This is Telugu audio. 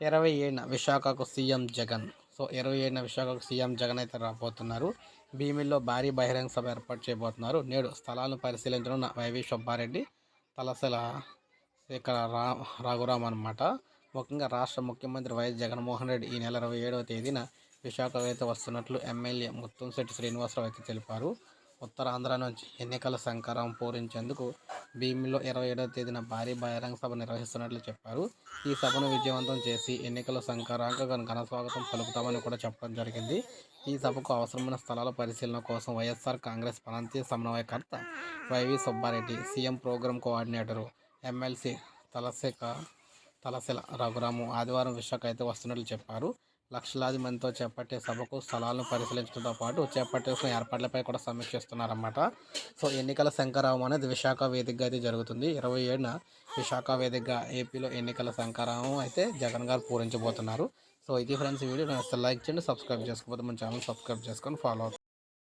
ఇరవై ఏడున విశాఖకు సీఎం జగన్. సో ఇరవై ఏడున విశాఖకు సీఎం జగన్ అయితే రాబోతున్నారు. భీమిల్లో భారీ బహిరంగ సభ ఏర్పాటు చేయబోతున్నారు. నేడు స్థలాలను పరిశీలించనున్న వైవి సుబ్బారెడ్డి తలసల ఇక్కడ రా రఘురామ్ అనమాట ముఖ్యంగా రాష్ట్ర ముఖ్యమంత్రి వైఎస్ జగన్మోహన్ రెడ్డి ఈ నెల ఇరవై ఏడవ తేదీన విశాఖ అయితే వస్తున్నట్లు ఎమ్మెల్యే ముత్తంశెట్టి శ్రీనివాసరావు అయితే తెలిపారు. ఉత్తరాంధ్ర నుంచి ఎన్నికల సంకారం పూరించేందుకు భీమిలో ఇరవై ఏడవ తేదీన భారీ బహిరంగ సభ నిర్వహిస్తున్నట్లు చెప్పారు. ఈ సభను విజయవంతం చేసి ఎన్నికల సంకారానికి ఘన స్వాగతం పలుకుతామని కూడా చెప్పడం జరిగింది. ఈ సభకు అవసరమైన స్థలాల పరిశీలన కోసం వైఎస్ఆర్ కాంగ్రెస్ ప్రాంతీయ సమన్వయకర్త YV Subbareddy CM program coordinator MLC తలశేఖ Talasila Raghuram ఆదివారం విశాఖ అయితే వస్తున్నట్లు చెప్పారు. లక్షలాది మందితో చేపట్టే సభకు స్థలాలను పరిశీలించడంతో పాటు చేపట్టాల్సిన ఏర్పాట్లపై కూడా సమీక్షిస్తున్నారన్నమాట సో ఎన్నికల శంకరావం అనేది విశాఖ వేదికగా అయితే జరుగుతుంది. ఇరవై ఏడున విశాఖ వేదికగా ఏపీలో ఎన్నికల శంకరావం అయితే జగన్ గారు పూరించబోతున్నారు. సో ఇది ఫ్రెండ్స్ వీడియో. వీడియో లైక్ చేయండి సబ్స్క్రైబ్ చేసుకోకపోతే మన ఛానల్ సబ్స్క్రైబ్ చేసుకొని ఫాలో